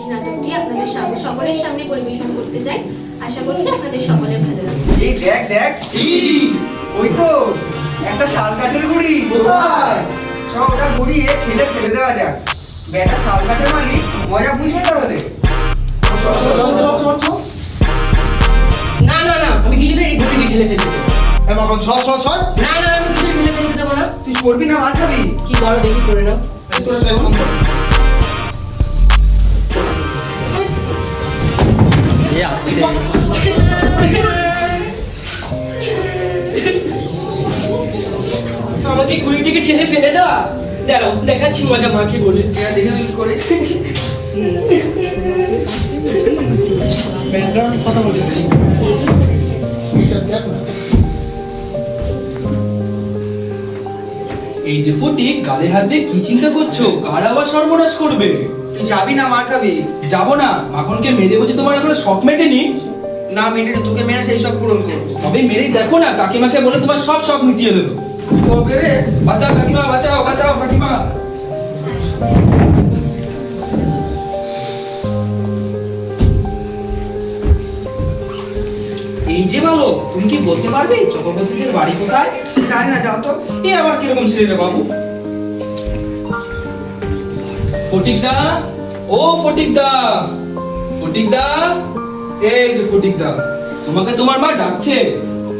ছুটি নাটকটি আপনাদের সাম- সকলের সামনে পরিবেশন করতে চাই। আশা করছি আপনাদের সকলের ভালো লাগবে। এই দেখ দেখ ওই তো একটা শাল কাঠের গুড়ি কোথায়? চ ওটা গুড়িয়ে ফেলে ফেলে দেওয়া যাক। বেটা শাল কাঠের মালিক মজা বুঝবে তাহলে? না না না আমি কিছুতে এই ঘুড়ি ঠেলে ফেলতে দেবো এখন ছ ছ ছ না না আমি কিছু ঠেলে ফেলতে দেবো না। তুই সরবি না মার খাবি? কি করো দেখি করে নাও আমাকে ঘুড়িটিকে ঠেলে ফেলে দেওয়া দাঁড়াও দেখাচ্ছি মজা মাকে বলে। দেখে করে ব্যাকগ্রাউন্ড কথা বলিস দেখ এই যে ফটিক গালে হাত দিয়ে কি চিন্তা করছ? কার আবার সর্বনাশ করবে? তুই যাবি না মার খাবি? যাব না। মাখনকে মেরে বলছি তোমার এখন শখ মেটেনি? না মেয়েটা তোকে মেরে সেই সব পূরণ করব। তবে মেরেই দেখো না কাকিমাকে বলে তোমার সব শখ মিটিয়ে দেবো। কবে রে বাঁচাও কাকিমা বাঁচাও বাঁচাও কাকিমা। এই যে বলো তুমি কি বলতে পারবে? চক্রবর্তীদের বাড়ি কোথায়? জানি না যাও তো। এ আবার কীরকম ছেলে রে বাবু? ফটিক দা ও ফটিক দা ফটিক দা এই যে ফটিক দা তোমাকে তোমার মা ডাকছে।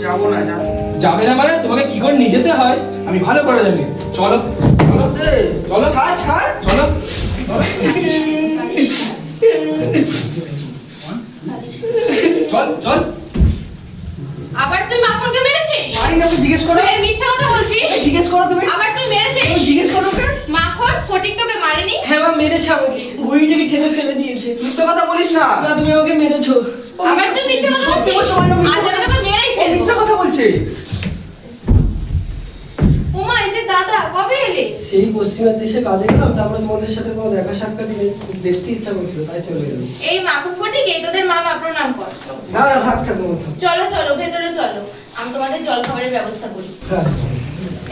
যাব না যা যাবে না মানে তোমাকে কি করে নিয়ে যেতে হয়? আমি ভালো করে জানি। চলো চলো চলো। ছাড় ছাড়। চলো চল। চল আবার তুই মাখনকে মারি জিজ্ঞেস করো। এর মিথ্যা কথা বলছিস? জিজ্ঞেস করো তুমি। আবার তুই মেরেছিস? তুমি জিজ্ঞেস করো ওকে। মাখন ফটিক তোকে মারেনি? হ্যাঁ মা মেরেছে আমাকে। ঘুড়িটিকে ঠেলে ফেলে দিয়েছে। মিথ্যে কথা বলিস না। না তুমি আমাকে মেরেছো। আবার তুই মিথ্যা কথা বলছিস? আজ আমি তোকে মেরেই ও ফেলব। মিথ্যে কথা বলছে। উমা এই যে দাদা কবে এলে? সেই পশ্চিমের দেশে কাজে গেলাম তারপরে তোমাদের সাথে কোনো দেখা সাক্ষাৎ দেখতে ইচ্ছা করছিল তাই চলে গেলাম এই মাখন ফটিক এই তোদের মামা প্রণাম কর। না না থাক থাক তোমার থাক। চলো চলো ভেতরে চলো। আমি তোমাদের জল খাবারের ব্যবস্থা করি। হ্যাঁ।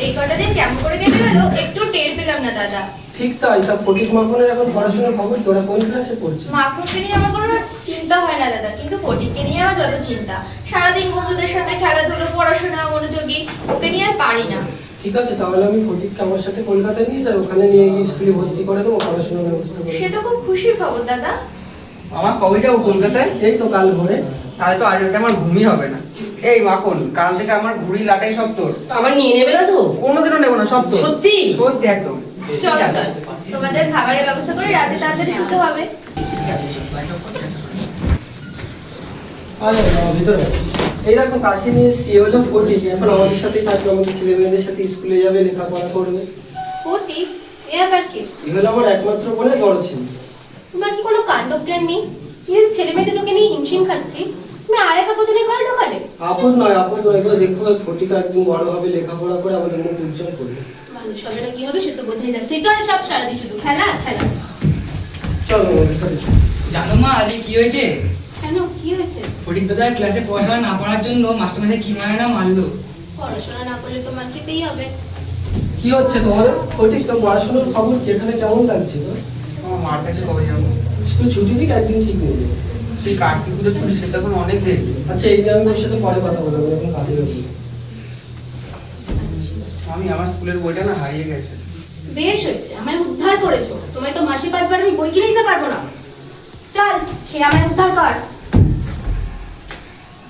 এই কটা দিন কেমন করে কেটে গেল? একটু টের পেলাম না দাদা। ঠিক তাই তা ফটিক মাখনের এখন পড়াশোনার খবর তোরা কোন ক্লাসে পড়ছিস? মাখনকে নিয়ে আমার কোনো চিন্তা হয় না দাদা। কিন্তু ফটিককে নিয়ে আমার যত চিন্তা। সারাদিন বন্ধুদের সাথে খেলাধুলো পড়াশোনা মনোযোগী ওকে নিয়ে আর পারি না। ঠিক আছে তাহলে আমি ফটিককে আমার সাথে কলকাতায় নিয়ে যাই ওখানে নিয়ে গিয়ে স্কুলে ভর্তি করে দেবো পড়াশোনার ব্যবস্থা করে সে তো খুব খুশির খবর দাদা। আমার কবে যাব কলকাতায়? এই তো কাল ভোরে। তাহলে তো আজ রাতে আমার ঘুমই হবে না। এই মাখন কাল থেকে আমার ঘুড়ি লাটাই সব তোর। আমার নিয়ে নেবে না তো? কোনোদিনও নেব না সব তোর। সত্যি? সত্যি একদম। চল তোমাদের খাবারের ব্যবস্থা করে রাতে তাড়াতাড়ি শুতে হবে। আরে ভিতরে এই দেখো কাকে নিয়ে হলো ফটিক এখন আমাদের সাথেই থাকবে আমাদের ছেলে মেয়েদের সাথে স্কুলে যাবে লেখাপড়া করবে। এ আবার কি? হলো আমার একমাত্র বোনের বড় ছেলে। তোমার কি কোনো কাণ্ডজ্ঞান নেই? ছেলে মেয়ে দুটোকে নিয়ে হিমশিম খাচ্ছি। তুমি আর একা ঘরে ঢোকালে আপদ নয় আপদ নয় এগুলো দেখো ওই ফটিক বড় হবে লেখাপড়া করে আমাদের মুখ উজ্জ্বল করবে। মানুষ হবে না কি হবে সে তো বোঝাই যাচ্ছে। চল সব সারাদিন শুধু খেলা খেলা। চলো জানো মা আজকে কি হয়েছে? কেন? কি হয়েছে? ফটিক দাদা ক্লাসে পড়াশোনা না পড়ার জন্য মাস্টারমশাই কি না মারলো? পড়াশোনা না করলে তোমার খেতেই হবে। কি হচ্ছে তোমাদের? ফটিক তো পড়াশোনার খবর কি? এখানে কেমন লাগছে তো আমার মার কাছে কবে যাব? স্কুল ছুটি দিক একদিন ঠিক নেই সেই কার্তিক পুজো ছুটি সেটা এখন অনেক দেরি। আচ্ছা এই নিয়ে আমি ওর সাথে পরে কথা বলব এখন কাজে যাব আমি আমার স্কুলের বইটা না হারিয়ে গেছে। বেশ হয়েছে আমায় উদ্ধার করেছ। তোমায় তো মাসে পাঁচবার আমি বই কিনে দিতে পারব না। চল খেয়ে আমায় উদ্ধার কর।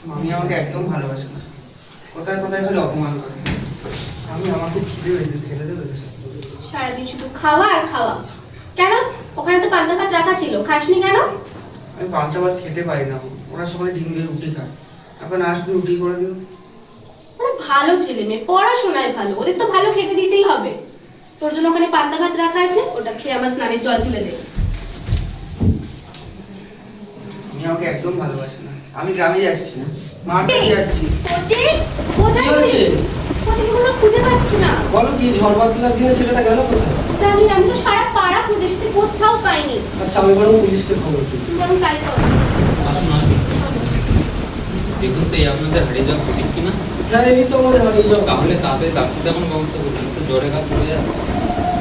মামি আমাকে একদম ভালোবাসে না। কোথায় কোথায় খালি অপমান করে। আমি আমার খুব খিদে হয়েছে খেতে দেবে সারাদিন শুধু খাওয়া আর খাওয়া। কেন? ওখানে তো পান্তা ভাত রাখা ছিল। খাসনি কেন? আমি পান্তা ভাত খেতে পারি না। ওরা সবাই ডিম দিয়ে রুটি খায়। এখন আসবে রুটি করে দিও। ওরা ভালো ছেলে মেয়ে পড়াশোনায় ভালো। ওদের তো ভালো খেতে দিতেই হবে। তোর জন্য ওখানে পান্তা ভাত রাখা আছে ওটা খেয়ে আমার স্নানের জল তুলে দে। আমি আমাকে একদম ভালোবাসে না। আমি গ্রামে যাচ্ছি না। কাছে যাচ্ছি। কোথায় হয়েছে? ফটিককে খুঁজে পাচ্ছি না। বলো কি ঝড় বাদলার দিনে ছেলেটা গেল কোথায়? জানি আমি তো সারা খুঁজেছি কোথাও পাইনি। আচ্ছা আমি বরং পুলিশকে খবর দিই। বরং তাই করো। আসুন আসুন। দেখুন তো এই আপনাদের হারিয়ে যাওয়া ঠিক কিনা? হ্যাঁ এই তো আমাদের হারিয়ে যাওয়া। তাহলে তাতে ডাক্তার দেখুন ব্যবস্থা করুন একটু জ্বরে কাজ পড়ে যাচ্ছে।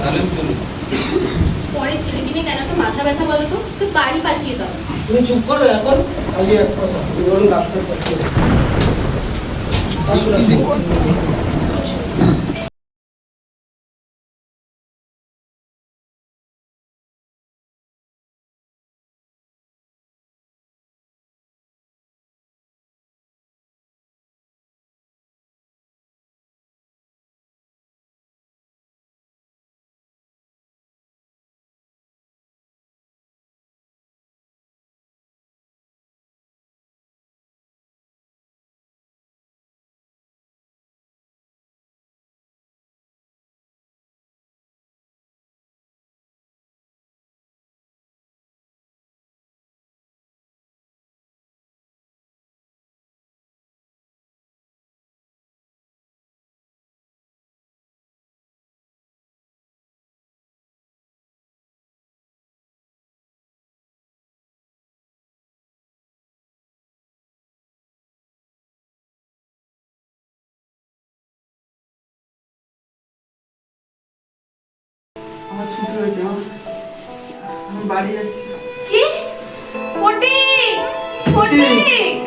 তাহলে আমি চলুন। পরে ছেলে কিনে কেন তো মাথা ব্যথা বলো তো? তুই বাড়ি পাঠিয়ে দাও। তুমি চুপ করো এখন আমি এখন বরং ডাক্তার আসুন আসুন। আমার ছুটি হয়েছে মা বাড়ি যাচ্ছি। কি? ফটিক! ফটিক!